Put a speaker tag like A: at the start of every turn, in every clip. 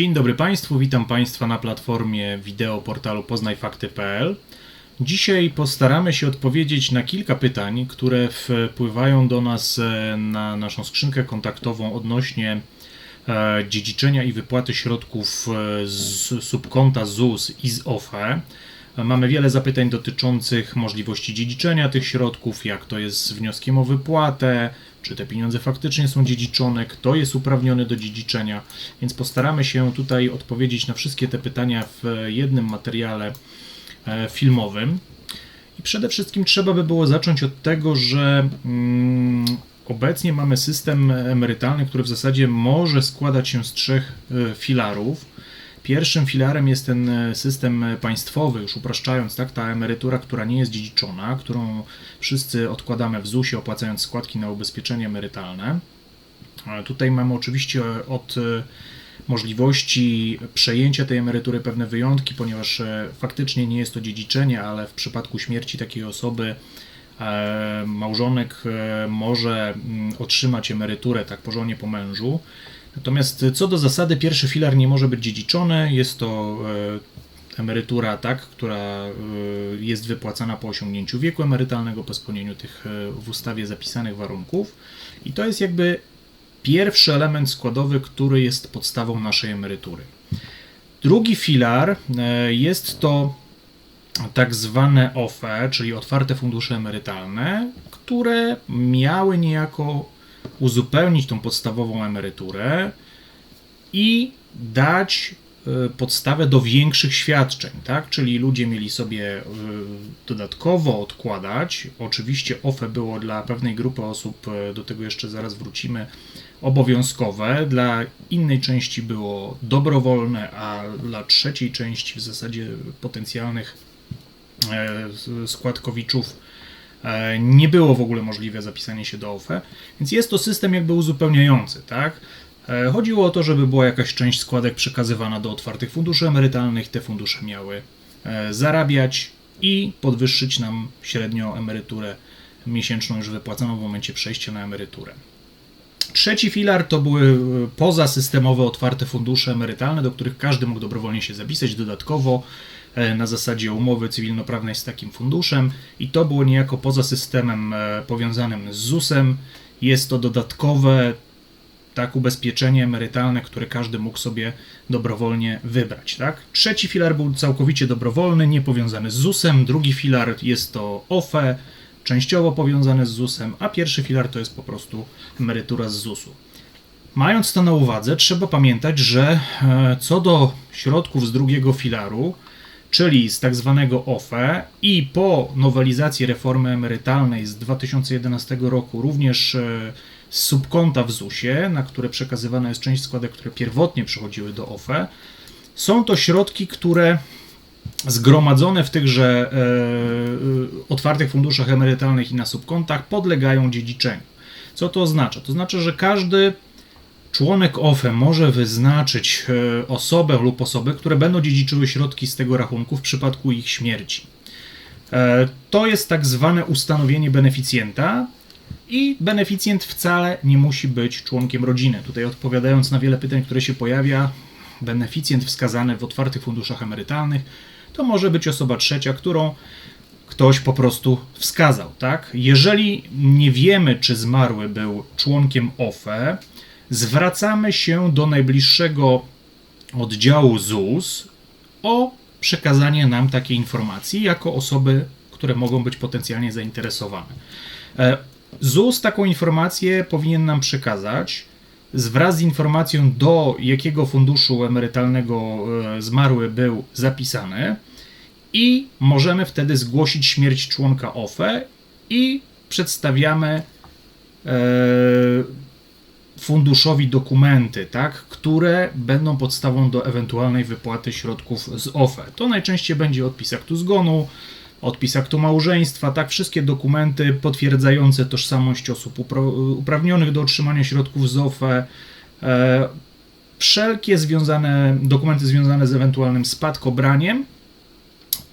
A: Dzień dobry Państwu, witam Państwa na platformie wideo portalu poznajfakty.pl. Dzisiaj postaramy się odpowiedzieć na kilka pytań, które wpływają do nas e, na naszą skrzynkę kontaktową odnośnie e, dziedziczenia i wypłaty środków e, z subkonta ZUS i z OFE. Mamy wiele zapytań dotyczących możliwości dziedziczenia tych środków, jak to jest z wnioskiem o wypłatę, czy te pieniądze faktycznie są dziedziczone, kto jest uprawniony do dziedziczenia, więc postaramy się tutaj odpowiedzieć na wszystkie te pytania w jednym materiale e, filmowym. I przede wszystkim trzeba by było zacząć od tego, że mm, obecnie mamy system emerytalny, który w zasadzie może składać się z trzech e, filarów. Pierwszym filarem jest ten e, system państwowy, już upraszczając, tak, ta emerytura, która nie jest dziedziczona, którą wszyscy odkładamy w ZUS-ie, opłacając składki na ubezpieczenie emerytalne. Tutaj mamy oczywiście od e, możliwości przejęcia tej emerytury pewne wyjątki, ponieważ e, faktycznie nie jest to dziedziczenie, ale w przypadku śmierci takiej osoby małżonek może mm, otrzymać emeryturę tak po żonie, po mężu. Natomiast co do zasady, pierwszy filar nie może być dziedziczony. Jest to e, emerytura, tak, która e, jest wypłacana po osiągnięciu wieku emerytalnego, po spełnieniu tych e, w ustawie zapisanych warunków. I to jest jakby pierwszy element składowy, który jest podstawą naszej emerytury. Drugi filar jest to tak zwane OFE, czyli otwarte fundusze emerytalne, które miały niejako uzupełnić tą podstawową emeryturę i dać e, podstawę do większych świadczeń, tak? Czyli ludzie mieli sobie e, dodatkowo odkładać. Oczywiście OFE było dla pewnej grupy osób, e, do tego jeszcze zaraz wrócimy, obowiązkowe. Dla innej części było dobrowolne, a dla trzeciej części w zasadzie potencjalnych składkowiczów nie było w ogóle możliwe zapisanie się do OFE, więc jest to system jakby uzupełniający, tak? E, chodziło o to, żeby była jakaś część składek przekazywana do otwartych funduszy emerytalnych, te fundusze miały e, zarabiać i podwyższyć nam średnio emeryturę miesięczną już wypłacaną w momencie przejścia na emeryturę. Trzeci filar to były pozasystemowe otwarte fundusze emerytalne, do których każdy mógł dobrowolnie się zapisać dodatkowo E, na zasadzie umowy cywilnoprawnej z takim funduszem i to było niejako poza systemem e, powiązanym z ZUS-em. Jest to dodatkowe tak, ubezpieczenie emerytalne, które każdy mógł sobie dobrowolnie wybrać. Tak? Trzeci filar był całkowicie dobrowolny, nie powiązany z ZUS-em. Drugi filar jest to OFE, częściowo powiązane z ZUS-em, a pierwszy filar to jest po prostu emerytura z ZUS-u. Mając to na uwadze, trzeba pamiętać, że e, co do środków z drugiego filaru, czyli z tak zwanego OFE i po nowelizacji reformy emerytalnej z 2011 roku również e, z subkonta w ZUS-ie, na które przekazywana jest część składek, które pierwotnie przychodziły do OFE, są to środki, które zgromadzone w tychże e, e, otwartych funduszach emerytalnych i na subkontach podlegają dziedziczeniu. Co to oznacza? To znaczy, że każdy Członek OFE może wyznaczyć e, osobę lub osoby, które będą dziedziczyły środki z tego rachunku w przypadku ich śmierci. E, to jest tak zwane ustanowienie beneficjenta i beneficjent wcale nie musi być członkiem rodziny. Tutaj odpowiadając na wiele pytań, które się pojawia, beneficjent wskazany w otwartych funduszach emerytalnych to może być osoba trzecia, którą ktoś po prostu wskazał, tak? Jeżeli nie wiemy, czy zmarły był członkiem OFE, zwracamy się do najbliższego oddziału ZUS o przekazanie nam takiej informacji jako osoby, które mogą być potencjalnie zainteresowane. E, ZUS taką informację powinien nam przekazać wraz z informacją, do jakiego funduszu emerytalnego e, zmarły był zapisany, i możemy wtedy zgłosić śmierć członka OFE i przedstawiamy e, funduszowi dokumenty, tak, które będą podstawą do ewentualnej wypłaty środków z OFE. To najczęściej będzie odpis aktu zgonu, odpis aktu małżeństwa, tak, wszystkie dokumenty potwierdzające tożsamość osób uprawnionych do otrzymania środków z OFE, e, wszelkie związane, dokumenty związane z ewentualnym spadkobraniem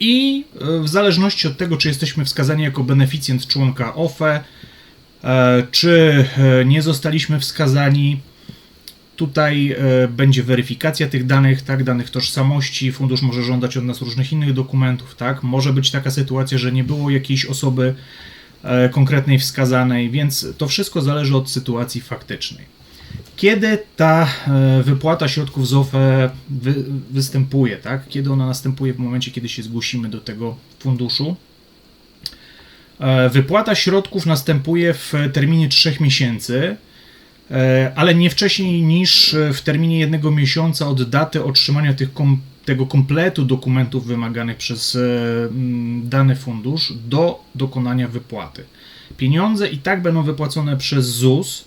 A: i e, w zależności od tego, czy jesteśmy wskazani jako beneficjent członka OFE, czy e, nie zostaliśmy wskazani, Tutaj e, będzie weryfikacja tych danych, tak, danych tożsamości. Fundusz może żądać od nas różnych innych dokumentów, tak. Może być taka sytuacja, że nie było jakiejś osoby e, konkretnej wskazanej, więc to wszystko zależy od sytuacji faktycznej. Kiedy ta e, wypłata środków z OFE wy, występuje, tak? Kiedy ona następuje w momencie, kiedy się zgłosimy do tego funduszu? E, Wypłata środków następuje w terminie 3 miesięcy, e, ale nie wcześniej niż w terminie jednego miesiąca od daty otrzymania tych kom, tego kompletu dokumentów wymaganych przez e, dany fundusz do dokonania wypłaty. Pieniądze i tak będą wypłacone przez ZUS,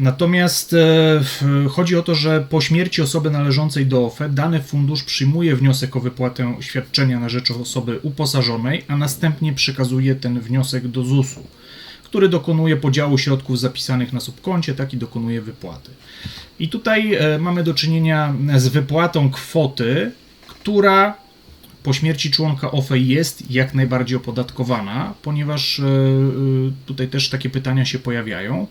A: Natomiast e, chodzi o to, że po śmierci osoby należącej do OFE dany fundusz przyjmuje wniosek o wypłatę świadczenia na rzecz osoby uposażonej, a następnie przekazuje ten wniosek do ZUS-u, który dokonuje podziału środków zapisanych na subkoncie, tak i dokonuje wypłaty. I tutaj e, mamy do czynienia z wypłatą kwoty, która po śmierci członka OFE jest jak najbardziej opodatkowana, ponieważ e, e, tutaj też takie pytania się pojawiają.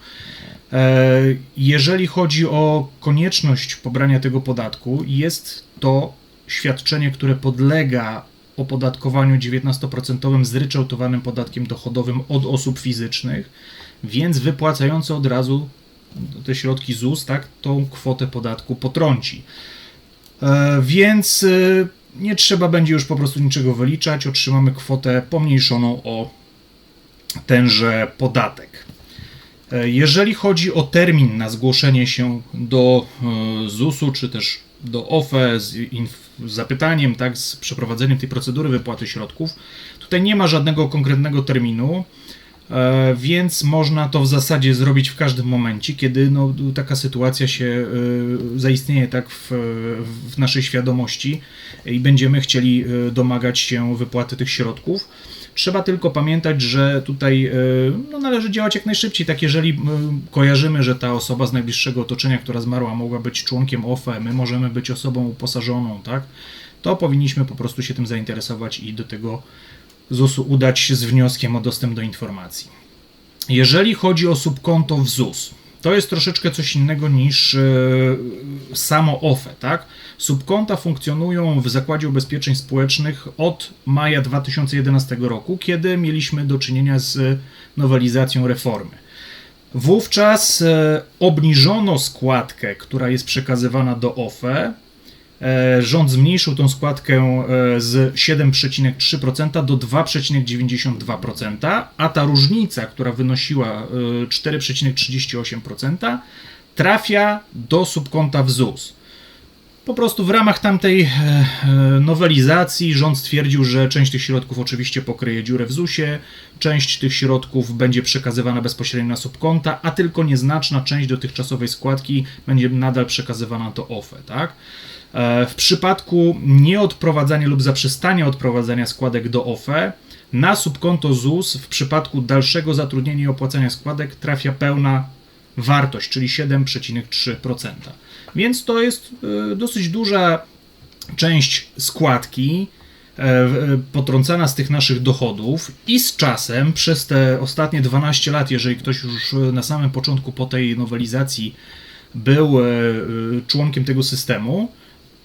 A: E, Jeżeli chodzi o konieczność pobrania tego podatku, jest to świadczenie, które podlega opodatkowaniu 19% zryczałtowanym podatkiem dochodowym od osób fizycznych, więc wypłacające od razu te środki ZUS, tak, tą kwotę podatku potrąci. E, Więc e, nie trzeba będzie już po prostu niczego wyliczać, otrzymamy kwotę pomniejszoną o tenże podatek. E, Jeżeli chodzi o termin na zgłoszenie się do e, ZUS-u, czy też do OFE z zapytaniem, tak, z przeprowadzeniem tej procedury wypłaty środków, tutaj nie ma żadnego konkretnego terminu, e, więc można to w zasadzie zrobić w każdym momencie, kiedy no, taka sytuacja się zaistnieje tak w, w naszej świadomości i będziemy chcieli domagać się wypłaty tych środków. Trzeba tylko pamiętać, że tutaj e, no, należy działać jak najszybciej. Tak, jeżeli m, kojarzymy, że ta osoba z najbliższego otoczenia, która zmarła, mogła być członkiem OFE, my możemy być osobą uposażoną, tak, to powinniśmy po prostu się tym zainteresować i do tego ZUS-u udać z wnioskiem o dostęp do informacji. Jeżeli chodzi o subkonto w ZUS, to jest troszeczkę coś innego niż e, samo OFE, tak? Subkonta funkcjonują w Zakładzie Ubezpieczeń Społecznych od maja 2011 roku, kiedy mieliśmy do czynienia z nowelizacją reformy. Wówczas e, obniżono składkę, która jest przekazywana do OFE. E, Rząd zmniejszył tą składkę e, z 7,3% do 2,92%, a ta różnica, która wynosiła e, 4,38%, trafia do subkonta w ZUS. Po prostu w ramach tamtej e, e, nowelizacji rząd stwierdził, że część tych środków oczywiście pokryje dziurę w ZUS-ie, część tych środków będzie przekazywana bezpośrednio na subkonta, a tylko nieznaczna część dotychczasowej składki będzie nadal przekazywana do OFE, tak? E, W przypadku nieodprowadzania lub zaprzestania odprowadzania składek do OFE na subkonto ZUS w przypadku dalszego zatrudnienia i opłacania składek trafia pełna wartość, czyli 7,3%. Więc to jest e, dosyć duża część składki e, potrącana z tych naszych dochodów i z czasem przez te ostatnie 12 lat, jeżeli ktoś już na samym początku po tej nowelizacji był członkiem tego systemu,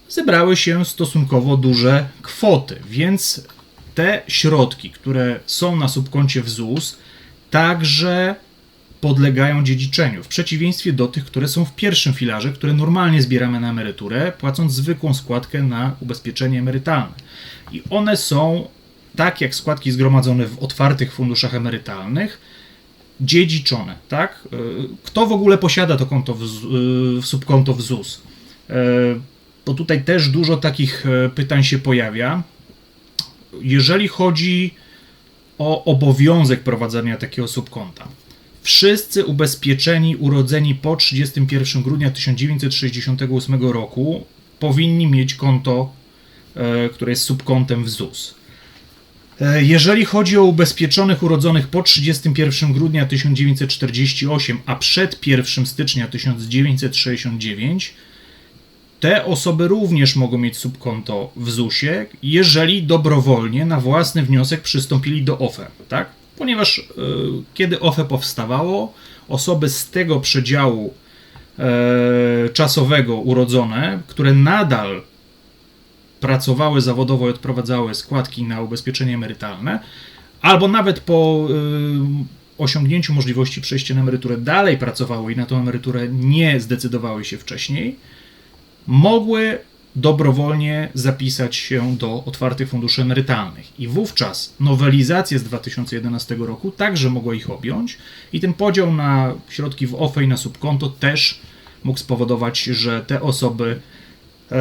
A: zebrały się stosunkowo duże kwoty, więc te środki, które są na subkoncie w ZUS, także podlegają dziedziczeniu, w przeciwieństwie do tych, które są w pierwszym filarze, które normalnie zbieramy na emeryturę, płacąc zwykłą składkę na ubezpieczenie emerytalne. I one są, tak jak składki zgromadzone w otwartych funduszach emerytalnych, dziedziczone, tak? Y, Kto w ogóle posiada to konto w, y, subkonto w ZUS? Bo tutaj też dużo takich e, pytań się pojawia. Jeżeli chodzi o obowiązek prowadzenia takiego subkonta. Wszyscy ubezpieczeni urodzeni po 31 grudnia 1968 roku powinni mieć konto, e, które jest subkontem w ZUS. E, Jeżeli chodzi o ubezpieczonych urodzonych po 31 grudnia 1948, a przed 1 stycznia 1969, te osoby również mogą mieć subkonto w ZUS-ie, jeżeli dobrowolnie na własny wniosek przystąpili do OFE, tak? Ponieważ y, kiedy OFE powstawało, osoby z tego przedziału e, czasowego urodzone, które nadal pracowały zawodowo i odprowadzały składki na ubezpieczenie emerytalne, albo nawet po y, osiągnięciu możliwości przejścia na emeryturę dalej pracowały i na tą emeryturę nie zdecydowały się wcześniej, mogły dobrowolnie zapisać się do otwartych funduszy emerytalnych. I wówczas nowelizacja z 2011 roku także mogła ich objąć i ten podział na środki w OFE i na subkonto też mógł spowodować, że te osoby e,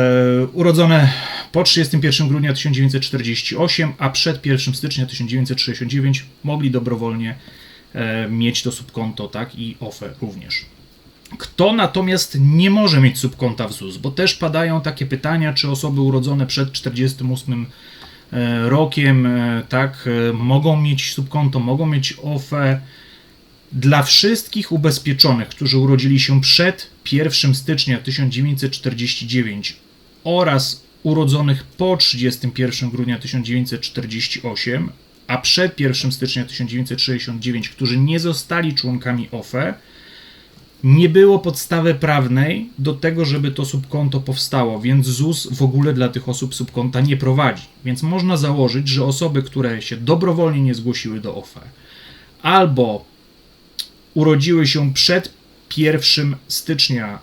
A: urodzone po 31 grudnia 1948, a przed 1 stycznia 1969 mogli dobrowolnie e, mieć to subkonto, tak, i OFE również. Kto natomiast nie może mieć subkonta w ZUS? Bo też padają takie pytania, czy osoby urodzone przed 48 e, rokiem, e, tak, e, mogą mieć subkonto, mogą mieć OFE. Dla wszystkich ubezpieczonych, którzy urodzili się przed 1 stycznia 1949 oraz urodzonych po 31 grudnia 1948, a przed 1 stycznia 1969, którzy nie zostali członkami OFE, nie było podstawy prawnej do tego, żeby to subkonto powstało, więc ZUS w ogóle dla tych osób subkonta nie prowadzi. Więc można założyć, że osoby, które się dobrowolnie nie zgłosiły do OFE, albo urodziły się przed 1 stycznia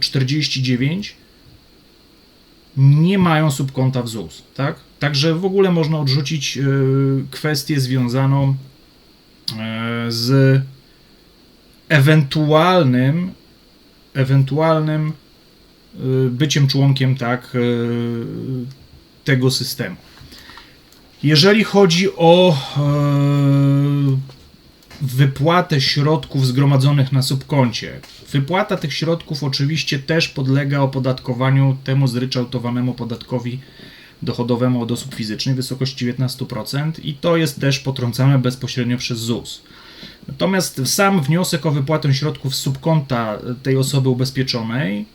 A: 49, nie mają subkonta w ZUS, tak? Także w ogóle można odrzucić yy, kwestię związaną yy, z ewentualnym ewentualnym yy, byciem członkiem tak yy, tego systemu. Jeżeli chodzi o yy, wypłatę środków zgromadzonych na subkoncie. Wypłata tych środków oczywiście też podlega opodatkowaniu temu zryczałtowanemu podatkowi dochodowemu od osób fizycznych w wysokości 19% i to jest też potrącane bezpośrednio przez ZUS. Natomiast sam wniosek o wypłatę środków z subkonta tej osoby ubezpieczonej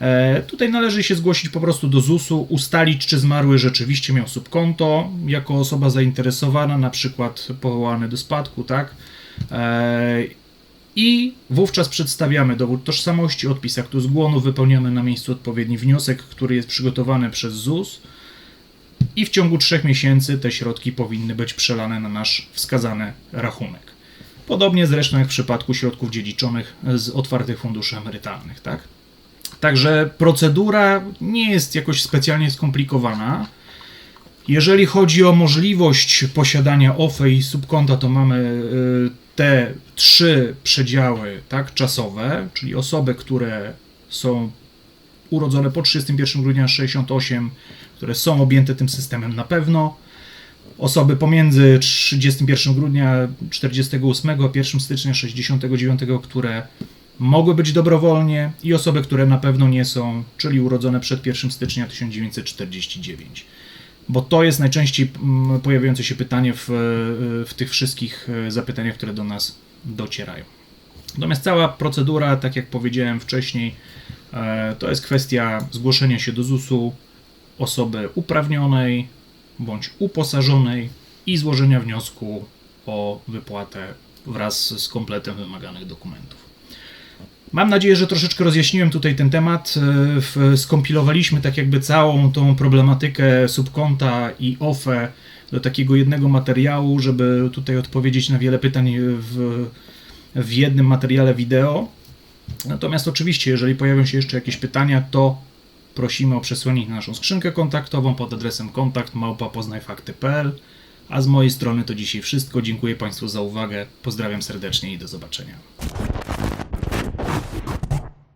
A: E, Tutaj należy się zgłosić po prostu do ZUS-u, ustalić, czy zmarły rzeczywiście miał subkonto jako osoba zainteresowana, na przykład powołany do spadku, tak? E, I wówczas przedstawiamy dowód tożsamości, odpis aktu zgonu, wypełniamy na miejscu odpowiedni wniosek, który jest przygotowany przez ZUS i w ciągu trzech miesięcy te środki powinny być przelane na nasz wskazany rachunek. Podobnie zresztą jak w przypadku środków dziedziczonych z otwartych funduszy emerytalnych, tak? Także procedura nie jest jakoś specjalnie skomplikowana. Jeżeli chodzi o możliwość posiadania OFE i subkonta, to mamy y, te trzy przedziały tak, czasowe, czyli osoby, które są urodzone po 31 grudnia 68, które są objęte tym systemem na pewno. Osoby pomiędzy 31 grudnia 48 a 1 stycznia 69, które mogły być dobrowolnie i osoby, które na pewno nie są, czyli urodzone przed 1 stycznia 1949. Bo to jest najczęściej mm, pojawiające się pytanie w, w tych wszystkich e, zapytaniach, które do nas docierają. Natomiast cała procedura, tak jak powiedziałem wcześniej, e, to jest kwestia zgłoszenia się do ZUS-u osoby uprawnionej bądź uposażonej i złożenia wniosku o wypłatę wraz z kompletem wymaganych dokumentów. Mam nadzieję, że troszeczkę rozjaśniłem tutaj ten temat. E, skompilowaliśmy tak jakby całą tą problematykę subkonta i OFE do takiego jednego materiału, żeby tutaj odpowiedzieć na wiele pytań w, w jednym materiale wideo. Natomiast oczywiście, jeżeli pojawią się jeszcze jakieś pytania, to prosimy o przesłanie na naszą skrzynkę kontaktową pod adresem kontakt małpa.poznajfakty.pl A z mojej strony to dzisiaj wszystko. Dziękuję Państwu za uwagę. Pozdrawiam serdecznie i do zobaczenia.